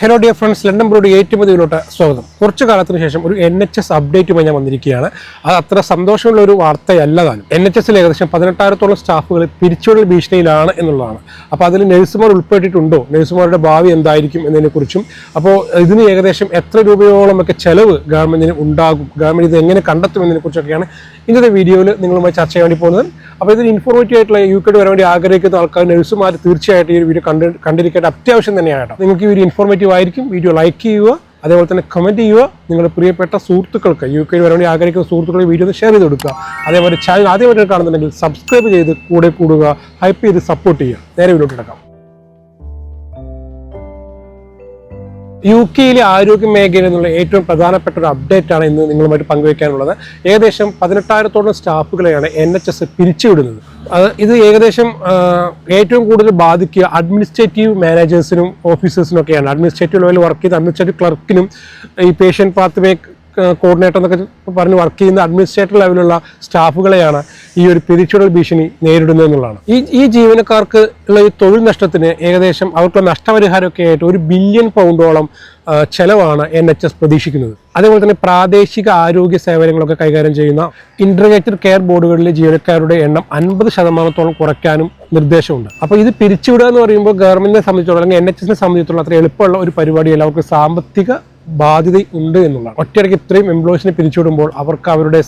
Hello dear friends London broad ഏറ്റവും പതിവിലോട്ട് സ്വാഗതം. കുറച്ച് കാലത്തിന് ശേഷം ഒരു എൻ എച്ച് എസ് അപ്ഡേറ്റുമായി ഞാൻ വന്നിരിക്കുകയാണ്. അത് അത്ര സന്തോഷമുള്ള ഒരു വാർത്തയല്ല താനും എൻ എച്ച് എസിൽ ഏകദേശം പതിനെട്ടായിരത്തോളം സ്റ്റാഫുകൾ പിരിച്ചുവിടൽ ഭീഷണിയിലാണ് എന്നുള്ളതാണ്. അപ്പോൾ അതിൽ നഴ്സുമാർ ഉൾപ്പെട്ടിട്ടുണ്ടോ? നഴ്സുമാരുടെ ഭാവി എന്തായിരിക്കും എന്നതിനെക്കുറിച്ചും അപ്പോൾ ഇതിന് ഏകദേശം എത്ര രൂപയോളം ഒക്കെ ചെലവ് ഗവൺമെന്റിന് ഉണ്ടാകും ഗവൺമെന്റ് ഇത് എങ്ങനെ കണ്ടെത്തും എന്നതിനെക്കുറിച്ചൊക്കെയാണ് ഇന്നത്തെ വീഡിയോയിൽ നിങ്ങളുമായി ചർച്ച ചെയ്യാൻ വേണ്ടി പോകുന്നത്. അപ്പോൾ ഇതിന് ഇൻഫോർമേറ്റീവ് ആയിട്ടുള്ള യു കെട്ട് വരാൻ വേണ്ടി ആഗ്രഹിക്കുന്ന ആൾക്കാർ നഴ്സുമാർ തീർച്ചയായിട്ടും ഈ ഒരു വീഡിയോ കണ്ട് കണ്ടിരിക്കേണ്ട അത്യാവശ്യം തന്നെയാണ് കേട്ടോ. നിങ്ങൾക്ക് ഈ ഒരു ഇൻഫോർമേറ്റീവ് ആയിരിക്കും. വീഡിയോ ലൈക്ക് ചെയ്യുക അതേപോലെ തന്നെ കമന്റ് ചെയ്യുക. നിങ്ങളുടെ പ്രിയപ്പെട്ട സുഹൃത്തുക്കൾക്ക് യു കെ വരാൻ വേണ്ടി ആഗ്രഹിക്കുന്ന സുഹൃത്തുക്കളെ വീഡിയോ ഷെയർ ചെയ്ത് കൊടുക്കുക. അതേപോലെ ചാനൽ ആദ്യമായിട്ട് കാണുന്നുണ്ടെങ്കിൽ സബ്സ്ക്രൈബ് ചെയ്ത് കൂടെ കൂടുക ഹൈപ്പ് ചെയ്ത് സപ്പോർട്ട് ചെയ്യുക. നേരെ വീഡിയോ കിടക്കാം. യു കെയിലെ ആരോഗ്യ മേഖല എന്നുള്ള ഏറ്റവും പ്രധാനപ്പെട്ട ഒരു അപ്ഡേറ്റ് ആണ് ഇന്ന് നിങ്ങളുമായിട്ട് പങ്കുവയ്ക്കാനുള്ളത് ഏകദേശം പതിനെട്ടായിരത്തോളം സ്റ്റാഫുകളെയാണ് എൻ എച്ച് എസ് പിരിച്ചുവിടുന്നത്. അത് ഇത് ഏകദേശം ഏറ്റവും കൂടുതൽ ബാധിക്കുക അഡ്മിനിസ്ട്രേറ്റീവ് മാനേജേഴ്സിനും ഓഫീസേഴ്സിനും ഒക്കെയാണ്. അഡ്മിനിസ്ട്രേറ്റീവ് ലെവലിൽ വർക്ക് ചെയ്ത അഡ്മിനിസ്ട്രേറ്റീവ് ക്ലർക്കിനും ഈ പേഷ്യൻ പാത്ത് കോർഡിനേറ്റർ എന്നൊക്കെ പറഞ്ഞ് വർക്ക് ചെയ്യുന്ന അഡ്മിനിസ്ട്രേറ്റർ ലെവലുള്ള സ്റ്റാഫുകളെയാണ് ഈ ഒരു പിരിച്ചുവിടൽ ഭീഷണി നേരിടുന്നത് എന്നുള്ളതാണ്. ഈ ഈ ജീവനക്കാർക്ക് ഉള്ള ഈ തൊഴിൽ നഷ്ടത്തിന് ഏകദേശം അവർക്കുള്ള നഷ്ടപരിഹാരമൊക്കെ ആയിട്ട് ഒരു ബില്യൺ പൗണ്ടോളം ചെലവാണ് എൻ എച്ച് എസ് പ്രതീക്ഷിക്കുന്നത്. അതേപോലെ തന്നെ പ്രാദേശിക ആരോഗ്യ സേവനങ്ങളൊക്കെ കൈകാര്യം ചെയ്യുന്ന ഇന്റഗ്രേറ്റഡ് കെയർ ബോർഡുകളിലെ ജീവനക്കാരുടെ എണ്ണം അൻപത് ശതമാനത്തോളം കുറയ്ക്കാനും നിർദ്ദേശമുണ്ട്. അപ്പോൾ ഇത് പിരിച്ചുവിടുക എന്ന് പറയുമ്പോൾ ഗവൺമെന്റിനെ സംബന്ധിച്ചോളം അല്ലെങ്കിൽ എൻ എച്ച് എസിനെ സംബന്ധിച്ചിടത്തോളം അത്ര എളുപ്പമുള്ള ഒരു പരിപാടിയല്ല. അവർക്ക് സാമ്പത്തിക ബാധ്യത ഉണ്ട് എന്നുള്ളതാണ്. ഒറ്റയടിക്ക് ഇത്രയും എംപ്ലോയീസിനെ പിരിച്ചുവിടുമ്പോൾ അവർക്ക് അവരുടെ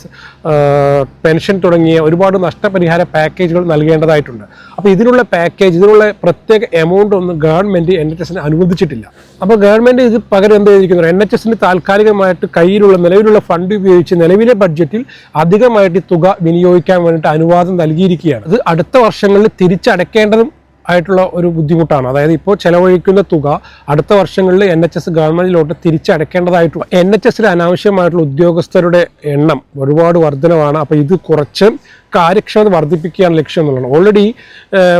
പെൻഷൻ തുടങ്ങിയ ഒരുപാട് നഷ്ടപരിഹാര പാക്കേജുകൾ നൽകേണ്ടതായിട്ടുണ്ട്. അപ്പോൾ ഇതിനുള്ള പാക്കേജ് ഇതിനുള്ള പ്രത്യേക എമൗണ്ട് ഒന്നും ഗവൺമെന്റ് എൻ എച്ച് എസിന് അനുവദിച്ചിട്ടില്ല. അപ്പോൾ ഗവൺമെന്റ് ഇത് പകരം എന്ത് ചെയ്തിരിക്കുന്നു? എൻ എച്ച് എസിന് താൽക്കാലികമായിട്ട് കയ്യിലുള്ള നിലവിലുള്ള ഫണ്ട് ഉപയോഗിച്ച് നിലവിലെ ബഡ്ജറ്റിൽ അധികമായിട്ട് തുക വിനിയോഗിക്കാൻ വേണ്ടിയിട്ട് അനുവാദം നൽകിയിരിക്കുകയാണ്. ഇത് അടുത്ത വർഷങ്ങളിൽ തിരിച്ചടയ്ക്കേണ്ടതും ആയിട്ടുള്ള ഒരു ബുദ്ധിമുട്ടാണ്. അതായത് ഇപ്പോൾ ചെലവഴിക്കുന്ന തുക അടുത്ത വർഷങ്ങളിൽ എൻ എച്ച് എസ് ഗവൺമെന്റിലോട്ട് തിരിച്ചടക്കേണ്ടതായിട്ടുള്ള എൻ എച്ച് എസിൽ അനാവശ്യമായിട്ടുള്ള ഉദ്യോഗസ്ഥരുടെ എണ്ണം ഒരുപാട് വർധനമാണ് അപ്പോൾ ഇത് കുറച്ച് കാര്യക്ഷമത വർദ്ധിപ്പിക്കുകയാണ് ലക്ഷ്യം എന്നുള്ളത്. ഓൾറെഡി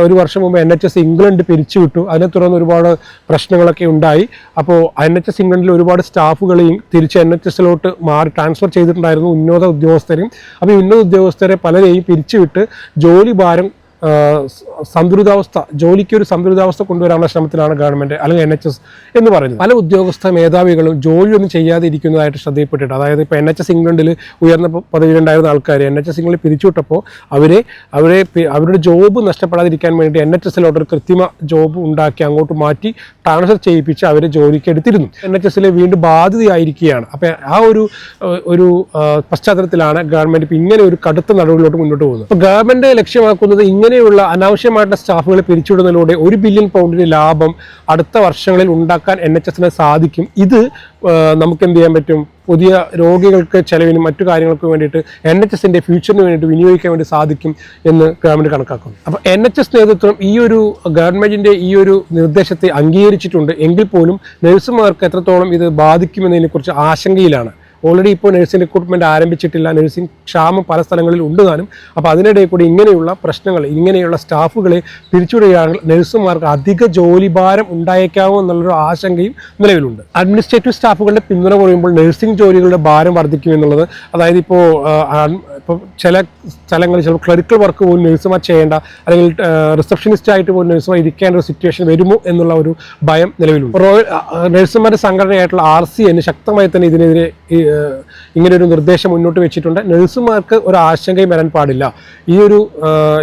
ഒരു വർഷം മുമ്പ് എൻ എച്ച് എസ് ഇംഗ്ലണ്ട് പിരിച്ചുവിട്ടു. അതിനെ തുടർന്ന് ഒരുപാട് പ്രശ്നങ്ങളൊക്കെ ഉണ്ടായി. അപ്പോൾ എൻ എച്ച് എസ് ഇംഗ്ലണ്ടിൽ ഒരുപാട് സ്റ്റാഫുകളെയും തിരിച്ച് എൻ എച്ച് എസിലോട്ട് മാറി ട്രാൻസ്ഫർ ചെയ്തിട്ടുണ്ടായിരുന്നു ഉന്നത ഉദ്യോഗസ്ഥരെയും അപ്പോൾ ഉന്നത ഉദ്യോഗസ്ഥരെ പലരെയും പിരിച്ചുവിട്ട് ജോലി ഭാരം സന്തുലിതാവസ്ഥ ജോലിക്ക് ഒരു സന്തുലിതാവസ്ഥ കൊണ്ടുവരാനുള്ള ശ്രമത്തിലാണ് ഗവൺമെന്റ് അല്ലെങ്കിൽ എൻ എച്ച് എസ് എന്ന് പറയുന്നത്. പല ഉദ്യോഗസ്ഥ മേധാവികളും ജോലിയൊന്നും ചെയ്യാതെ ഇരിക്കുന്നതായിട്ട് ശ്രദ്ധയിൽപ്പെട്ടിട്ട് അതായത് ഇപ്പോൾ എൻ എച്ച് എസ് ഇംഗ്ലണ്ടിൽ ഉയർന്ന പദവിയിലുണ്ടായിരുന്ന ആൾക്കാർ എൻ എച്ച് എസ് ഇംഗ്ലണ്ടിൽ പിരിച്ചുവിട്ടപ്പോൾ അവരെ അവരെ അവരുടെ ജോബ് നഷ്ടപ്പെടാതിരിക്കാൻ വേണ്ടി എൻ എച്ച് എസിലോട്ട് ഒരു കൃത്രിമ ജോബ് ഉണ്ടാക്കി അങ്ങോട്ട് മാറ്റി ട്രാൻസ്ഫർ ചെയ്യിപ്പിച്ച് അവരെ ജോലിക്ക് എടുത്തിരുന്നു എൻ എച്ച് എസിലെ വീണ്ടും ബാധ്യതയായിരിക്കുകയാണ്. അപ്പോൾ ആ ഒരു ഒരു പശ്ചാത്തലത്തിലാണ് ഗവൺമെന്റ് ഇങ്ങനെ ഒരു കടുത്ത നടപടിയിലോട്ട് മുന്നോട്ട് പോകുന്നത്. അപ്പോൾ ഗവൺമെന്റ് ലക്ഷ്യമാക്കുന്നത് ഇങ്ങനെയുള്ള അനാവശ്യമായിട്ടുള്ള സ്റ്റാഫുകളെ പിരിച്ചുവിടുന്നതിലൂടെ ഒരു ബില്യൺ പൗണ്ടിന്റെ ലാഭം അടുത്ത വർഷങ്ങളിൽ ഉണ്ടാക്കാൻ എൻ എച്ച് എസിന് സാധിക്കും. ഇത് നമുക്ക് എന്ത് ചെയ്യാൻ പറ്റും? പുതിയ രോഗികൾക്ക് ചെലവിനും മറ്റു കാര്യങ്ങൾക്കും വേണ്ടിയിട്ട് എൻ എച്ച് എസിന്റെ ഫ്യൂച്ചറിന് വേണ്ടിയിട്ട് വിനിയോഗിക്കാൻ വേണ്ടി സാധിക്കും എന്ന് ഗവൺമെന്റ് കണക്കാക്കുന്നു. അപ്പോൾ എൻ എച്ച് എസ് നേതൃത്വം ഈ ഒരു ഗവൺമെന്റിന്റെ ഈ ഒരു നിർദ്ദേശത്തെ അംഗീകരിച്ചിട്ടുണ്ട്. എങ്കിൽ പോലും നഴ്സുമാർക്ക് എത്രത്തോളം ഇത് ബാധിക്കുമെന്നതിനെക്കുറിച്ച് ആശങ്കയിലാണ്. ഓൾറെഡി ഇപ്പോൾ നഴ്സിംഗ് റിക്രൂട്ട്മെന്റ് ആരംഭിച്ചിട്ടില്ല. നഴ്സിംഗ് ക്ഷാമം പല സ്ഥലങ്ങളിൽ ഉണ്ട് താനും. അപ്പോൾ അതിനിടയിൽ കൂടി ഇങ്ങനെയുള്ള പ്രശ്നങ്ങൾ ഇങ്ങനെയുള്ള സ്റ്റാഫുകളെ പിരിച്ചുവിടുകയാണെങ്കിൽ നഴ്സുമാർക്ക് അധിക ജോലിഭാരം ഉണ്ടായേക്കാമോ എന്നുള്ളൊരു ആശങ്കയും നിലവിലുണ്ട്. അഡ്മിനിസ്ട്രേറ്റീവ് സ്റ്റാഫുകളുടെ പിന്തുണ കുറയുമ്പോൾ നഴ്സിംഗ് ജോലികളുടെ ഭാരം വർദ്ധിക്കും എന്നുള്ളത് അതായത് ഇപ്പോൾ ഇപ്പോൾ ചില സ്ഥലങ്ങളിൽ ചിലപ്പോൾ ക്ലറിക്കൽ വർക്ക് പോലും നഴ്സുമാർ ചെയ്യേണ്ട അല്ലെങ്കിൽ റിസപ്ഷനിസ്റ്റ് ആയിട്ട് പോലും നഴ്സുമാർ ഇരിക്കേണ്ട ഒരു സിറ്റുവേഷൻ വരുമോ എന്നുള്ള ഒരു ഭയം നിലവിലുണ്ട്. റോയൽ നഴ്സുമാരുടെ സംഘടനയായിട്ടുള്ള ആർ സി എന്ന് ശക്തമായി തന്നെ ഇതിനെതിരെ ഈ, ഏഹ്, ഇങ്ങനെ ഒരു നിർദ്ദേശം മുന്നോട്ട് വെച്ചിട്ടുണ്ട്. നഴ്സുമാർക്ക് ഒരു ആശങ്കയും വരാൻ പാടില്ല. ഈ ഒരു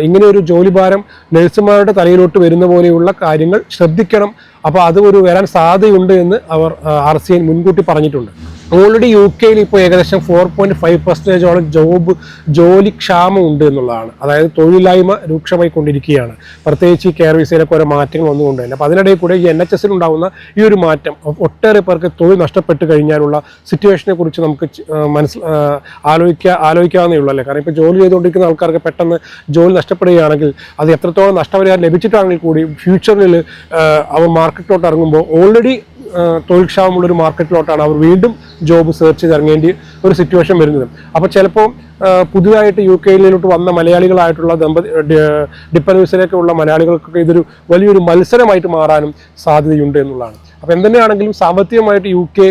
ഇങ്ങനെയൊരു ജോലിഭാരം നഴ്സുമാരുടെ തലയിലോട്ട് വരുന്ന പോലെയുള്ള കാര്യങ്ങൾ ശ്രദ്ധിക്കണം. അപ്പോൾ അത് ഒരു വരാൻ സാധ്യതയുണ്ട് എന്ന് അവർ ആർ സി മുൻകൂട്ടി പറഞ്ഞിട്ടുണ്ട്. ഓൾറെഡി യു കെയിൽ ഇപ്പോൾ ഏകദേശം ഫോർ പോയിന്റ് ഫൈവ് പെർസെന്റേജോളം ജോബ് ജോലി ക്ഷാമം ഉണ്ട് എന്നുള്ളതാണ്. അതായത് തൊഴിലില്ലായ്മ രൂക്ഷമായി കൊണ്ടിരിക്കുകയാണ് പ്രത്യേകിച്ച് ഈ കെയർ വിസയിലൊക്കെ ഓരോ മാറ്റങ്ങൾ വന്നുകൊണ്ട് തന്നെ അപ്പോൾ അതിനിടയിൽ കൂടെ ഈ എൻ എച്ച് എസിൽ ഉണ്ടാകുന്ന ഈ ഒരു മാറ്റം ഒട്ടേറെ പേർക്ക് തൊഴിൽ നഷ്ടപ്പെട്ട് കഴിഞ്ഞാലുള്ള സിറ്റുവേഷനെ കുറിച്ച് നമുക്ക് മനസ്സിൽ ആലോചിക്കുക ആലോചിക്കാവുന്നേ ഉള്ളൂ അല്ലേ കാരണം ഇപ്പോൾ ജോലി ചെയ്തുകൊണ്ടിരിക്കുന്ന ആൾക്കാർക്ക് പെട്ടെന്ന് ജോലി നഷ്ടപ്പെടുകയാണെങ്കിൽ അത് എത്രത്തോളം നഷ്ടപരിഹാരം ലഭിച്ചിട്ടാണെങ്കിൽ കൂടി ഫ്യൂച്ചറിൽ അവർ മാർക്കറ്റിലോട്ട് ഇറങ്ങുമ്പോൾ ഓൾറെഡി തൊഴിൽ ക്ഷാമമുള്ള ഒരു മാർക്കറ്റിലോട്ടാണ് അവർ വീണ്ടും ജോബ് സെർച്ച് ചെയ്ത് ഇറങ്ങേണ്ടി ഒരു സിറ്റുവേഷൻ വരുന്നത്. അപ്പോൾ ചിലപ്പോൾ പുതുതായിട്ട് യു കെയിലോട്ട് വന്ന മലയാളികളായിട്ടുള്ള ദമ്പതി ഡിപ്പൻഡൻസിലേക്ക് മലയാളികൾക്കൊക്കെ ഇതൊരു വലിയൊരു മത്സരമായിട്ട് മാറാനും സാധ്യതയുണ്ട് എന്നുള്ളതാണ്. അപ്പോൾ എന്തുതന്നെയാണെങ്കിലും സാമ്പത്തികമായിട്ട് യു കെ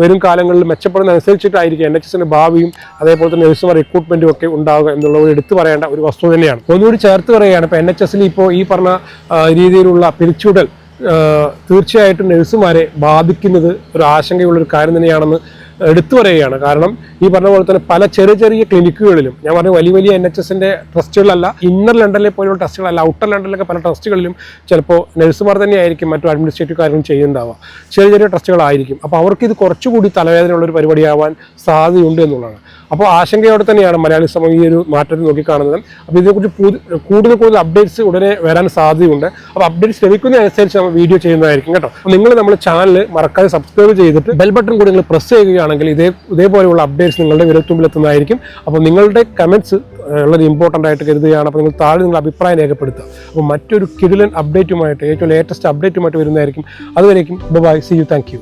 വരും കാലങ്ങളിൽ മെച്ചപ്പെടുന്ന അനുസരിച്ചിട്ടായിരിക്കും എൻ എച്ച് എസിന്റെ ഭാവിയും അതേപോലെ തന്നെ നഴ്സുമാർ റിക്രൂട്ട്മെന്റും ഒക്കെ ഉണ്ടാവുക എന്നുള്ള എന്നുള്ളത് എടുത്തു പറയേണ്ട ഒരു വസ്തു തന്നെയാണ്. ഒന്നുകൂടി ചേർത്ത് പറയുകയാണ് ഇപ്പോൾ എൻ എച്ച് എസിൽ ഇപ്പോൾ ഈ പറഞ്ഞ രീതിയിലുള്ള പിരിച്ചുവിടൽ തീർച്ചയായിട്ടും നഴ്സുമാരെ ബാധിക്കുന്നത് ഒരു ആശങ്കയുള്ള ഒരു കാര്യം തന്നെയാണെന്ന് എടുത്തു പറയുകയാണ്. കാരണം ഈ പറഞ്ഞ പോലെ തന്നെ പല ചെറിയ ചെറിയ ക്ലിനിക്കുകളിലും ഞാൻ പറഞ്ഞ വലിയ വലിയ എൻ എച്ച് എസിന്റെ ട്രസ്റ്റുകളല്ല ഇന്നർ ലണ്ടനിലെ പോലുള്ള ട്രസ്റ്റുകളല്ല ഔട്ടർ ലണ്ടനിലൊക്കെ പല ട്രസ്റ്റുകളിലും ചിലപ്പോൾ നഴ്സുമാർ തന്നെയായിരിക്കും മറ്റു അഡ്മിനിസ്ട്രേറ്റീവ് കാര്യങ്ങൾ ചെയ്യുന്നുണ്ടാവുക. ചെറിയ ചെറിയ ട്രസ്റ്റുകളായിരിക്കും. അപ്പോൾ അവർക്ക് ഇത് കുറച്ചുകൂടി തലവേദനയുള്ള ഒരു പരിപാടിയാവാൻ സാധ്യതയുണ്ട് എന്നുള്ളതാണ്. അപ്പോൾ ആശങ്കയോടെ തന്നെയാണ് മലയാളി സമൂഹം ഈ ഒരു മാറ്റത്തെ നോക്കിക്കാണുന്നത്. അപ്പോൾ ഇതിനെക്കുറിച്ച് കൂടുതൽ കൂടുതൽ അപ്ഡേറ്റ്സ് ഉടനെ വരാൻ സാധ്യതയുണ്ട്. അപ്പോൾ അപ്ഡേറ്റ്സ് ലഭിക്കുന്നതനുസരിച്ച് നമ്മൾ വീഡിയോ ചെയ്യുന്നതായിരിക്കും കേട്ടോ. നിങ്ങൾ നമ്മുടെ ചാനൽ മറക്കാതെ സബ്സ്ക്രൈബ് ചെയ്തിട്ട് ബെൽ ബട്ടൺ കൂടി നിങ്ങൾ പ്രസ് ചെയ്യുകയാണെങ്കിൽ ഇതേ ഇതേപോലെയുള്ള അപ്ഡേറ്റ്സ് നിങ്ങളുടെ വിരൽത്തുമ്പിൽ എത്തുന്നതായിരിക്കും അപ്പോൾ നിങ്ങളുടെ കമന്റ്സ് ഉള്ളത് ഇമ്പോർട്ടന്റ് ആയിട്ട് കരുതുകയാണ്. അപ്പോൾ നിങ്ങൾ താഴെ നിങ്ങൾ അഭിപ്രായം രേഖപ്പെടുത്തുക. അപ്പോൾ മറ്റൊരു കിടിലൻ അപ്ഡേറ്റുമായിട്ട് ഏറ്റവും ലേറ്റസ്റ്റ് അപ്ഡേറ്റുമായിട്ട് വരുന്നതായിരിക്കും. അതുവരേക്കും ബൈ സി യു താങ്ക്